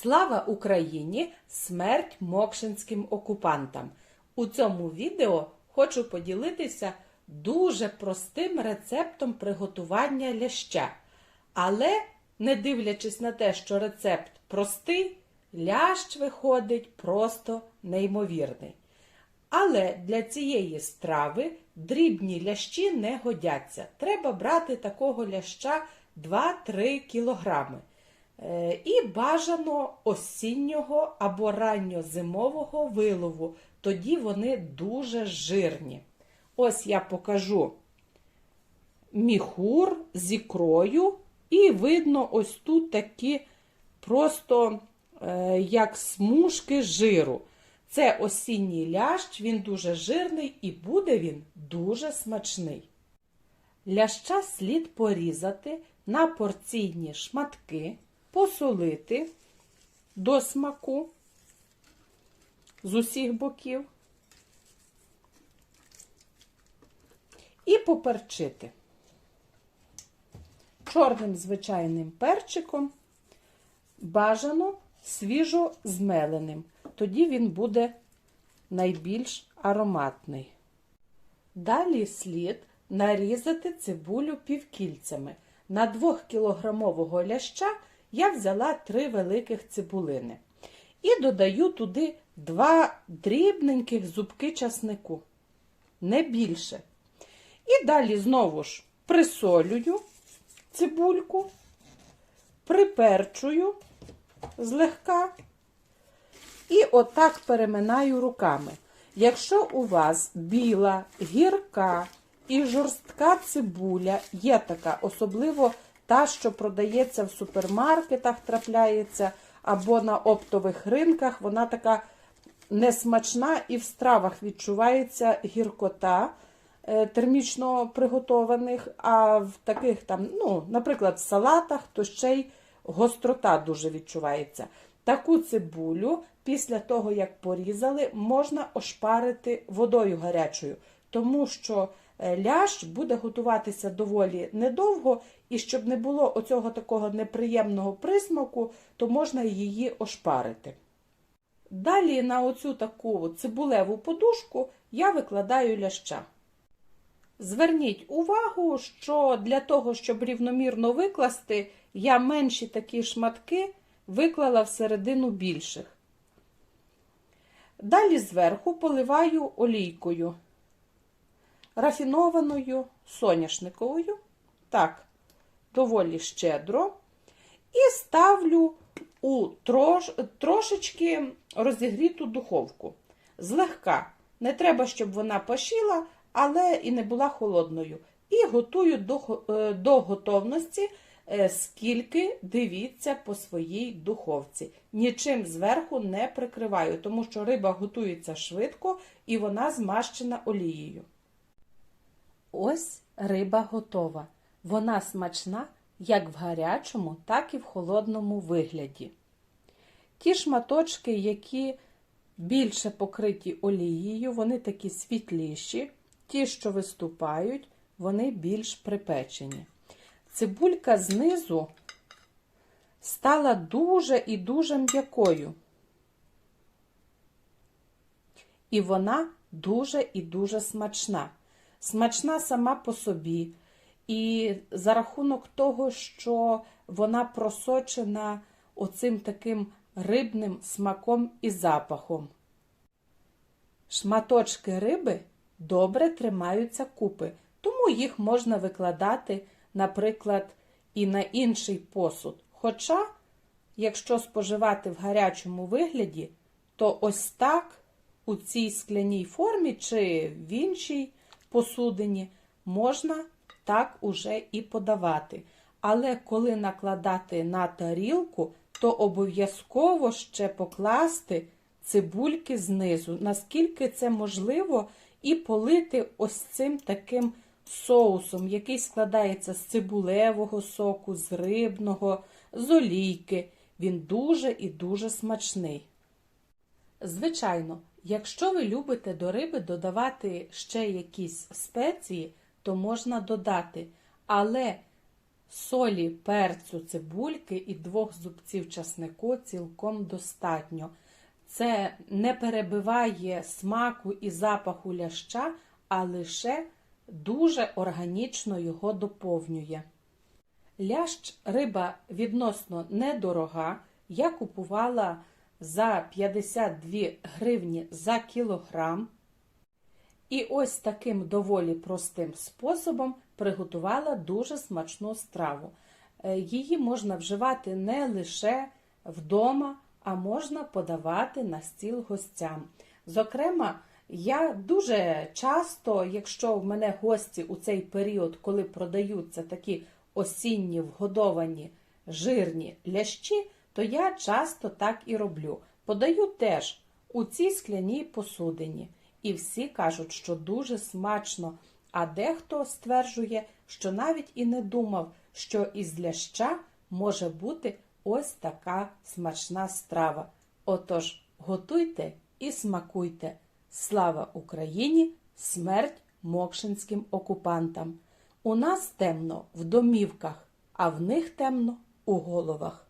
Слава Україні! Смерть мокшинським окупантам! У цьому відео хочу поділитися дуже простим рецептом приготування ляща. Але, не дивлячись на те, що рецепт простий, лящ виходить просто неймовірний. Але для цієї страви дрібні лящі не годяться. Треба брати такого ляща 2-3 кілограми. Е, І бажано осіннього або ранньозимового вилову. Тоді вони дуже жирні. Ось я покажу міхур з ікрою, і видно ось тут такі просто е, як смужки жиру. Це осінній лящ, він дуже жирний і буде він дуже смачний. Ляща слід порізати на порційні шматки, посолити до смаку з усіх боків і поперчити чорним звичайним перчиком, бажано свіжо змеленим. Тоді він буде найбільш ароматний. Далі слід нарізати цибулю півкільцями. На 2 кілограмового ляща я взяла 3 великих цибулини. І додаю туди 2 дрібненьких зубки часнику. Не більше. І далі знову ж присолюю цибульку, приперчую злегка і отак переминаю руками. Якщо у вас біла, гірка і жорстка цибуля, є така, особливо та, що продається в супермаркетах, трапляється, або на оптових ринках, вона така несмачна і в стравах відчувається гіркота е, термічно приготованих, а в таких там, ну, наприклад, в салатах, то ще й гострота дуже відчувається. Таку цибулю після того, як порізали, можна ошпарити водою гарячою, тому що е, лящ буде готуватися доволі недовго, і щоб не було оцього такого неприємного присмаку, то можна її ошпарити. Далі на оцю таку цибулеву подушку я викладаю ляща. Зверніть увагу, що для того, щоб рівномірно викласти, я менші такі шматки виклала всередину більших. Далі зверху поливаю олійкою, рафінованою соняшниковою, так, доволі щедро, і ставлю у трош, трошечки розігріту духовку. Злегка. Не треба, щоб вона пашіла, але і не була холодною. І готую до, е, до готовності, е, скільки дивіться по своїй духовці. Нічим зверху не прикриваю, тому що риба готується швидко і вона змащена олією. Ось риба готова. Вона смачна як в гарячому, так і в холодному вигляді. Ті шматочки, які більше покриті олією, вони такі світліші, ті, що виступають, вони більш припечені. Цибулька знизу стала дуже і дуже м'якою. І вона дуже і дуже смачна. Смачна сама по собі. І за рахунок того, що вона просочена оцим таким рибним смаком і запахом. Шматочки риби добре тримаються купи, тому їх можна викладати, наприклад, і на інший посуд. Хоча, якщо споживати в гарячому вигляді, то ось так у цій скляній формі чи в іншій посудині можна так уже і подавати. Але коли накладати на тарілку, то обов'язково ще покласти цибульки знизу, наскільки це можливо, і полити ось цим таким соусом, який складається з цибулевого соку, з рибного, з олійки. Він дуже і дуже смачний. Звичайно, якщо ви любите до риби додавати ще якісь спеції, то можна додати. Але Солі, перцю, цибульки і двох зубців часнику цілком достатньо. Це не перебиває смаку і запаху ляща, а лише дуже органічно його доповнює. Лящ риба відносно недорога. Я купувала за 52 гривні за кілограм. І ось таким доволі простим способом приготувала дуже смачну страву. Е, Її можна вживати не лише вдома, а можна подавати на стіл гостям. Зокрема, я дуже часто, якщо в мене гості у цей період, коли продаються такі осінні вгодовані жирні лящі, то я часто так і роблю. Подаю теж у цій скляній посудині. І всі кажуть, що дуже смачно, а дехто стверджує, що навіть і не думав, що із ляща може бути ось така смачна страва. Отож, готуйте і смакуйте. Слава Україні! Смерть мокшинським окупантам! У нас темно в домівках, а в них темно у головах.